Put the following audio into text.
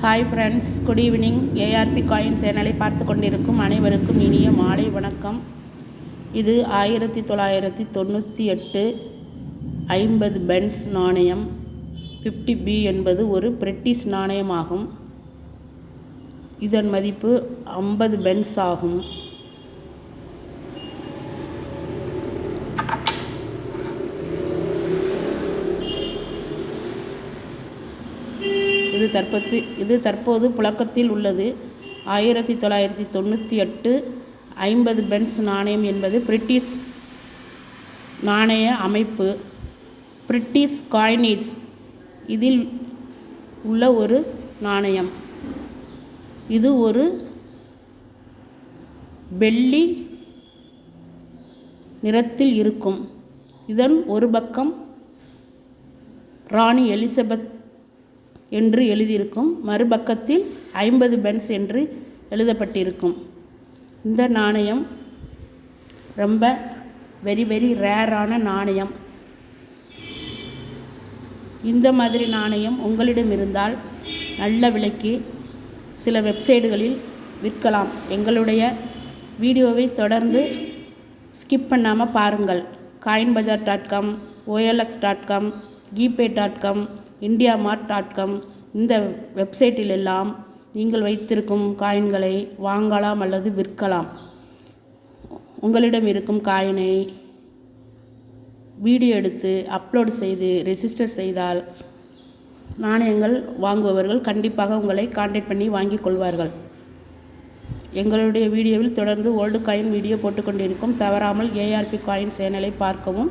Hi friends good evening ARP coin சேனலை பார்த்து கொண்டிருக்கும் அனைவருக்கும் இனிய மாலை வணக்கம். இது ஆயிரத்தி தொள்ளாயிரத்தி தொண்ணூற்றி எட்டு ஐம்பது பென்ஸ் நாணயம். ஃபிஃப்டி பி என்பது ஒரு பிரிட்டிஷ் நாணயமாகும். இதன் மதிப்பு ஐம்பது பென்ஸ் ஆகும். இது தற்போது இது தற்போது புழக்கத்தில் உள்ளது. ஆயிரத்தி தொள்ளாயிரத்தி தொண்ணூற்றி எட்டு ஐம்பது பென்ஸ் நாணயம் என்பது பிரிட்டிஷ் நாணய அமைப்பு. பிரிட்டிஷ் காயினேஜ் இதில் உள்ள ஒரு நாணயம். இது ஒரு வெள்ளி நிறத்தில் இருக்கும். இதன் ஒரு பக்கம் ராணி எலிசபெத் என்று எழுதியிருக்கும். மறுபக்கத்தில் ஐம்பது பென்ஸ் என்று எழுதப்பட்டிருக்கும். இந்த நாணயம் ரொம்ப வெரி வெரி ரேரான நாணயம். இந்த மாதிரி நாணயம் உங்களிடம் இருந்தால் நல்ல விலைக்கு சில வெப்சைட்டுகளில் விற்கலாம். எங்களுடைய வீடியோவை தொடர்ந்து ஸ்கிப் பண்ணாமல் பாருங்கள். Coin bazaar dot com OLX dot com GPay dot com India mart dot com இந்த வெப்சைட்டிலெல்லாம் நீங்கள் வைத்திருக்கும் காயின்களை வாங்கலாம் அல்லது விற்கலாம். உங்களிடம் இருக்கும் காயினை வீடியோ எடுத்து அப்லோட் செய்து ரெஜிஸ்டர் செய்தால் நாணயங்கள் வாங்குபவர்கள் கண்டிப்பாக உங்களை காண்டாக்ட் பண்ணி வாங்கிக் கொள்வார்கள். எங்களுடைய வீடியோவில் தொடர்ந்து ஓல்டு காயின் வீடியோ போட்டுக்கொண்டிருக்கும் தவறாமல் ஏஆர்பி காயின் சேனலை பார்க்கவும்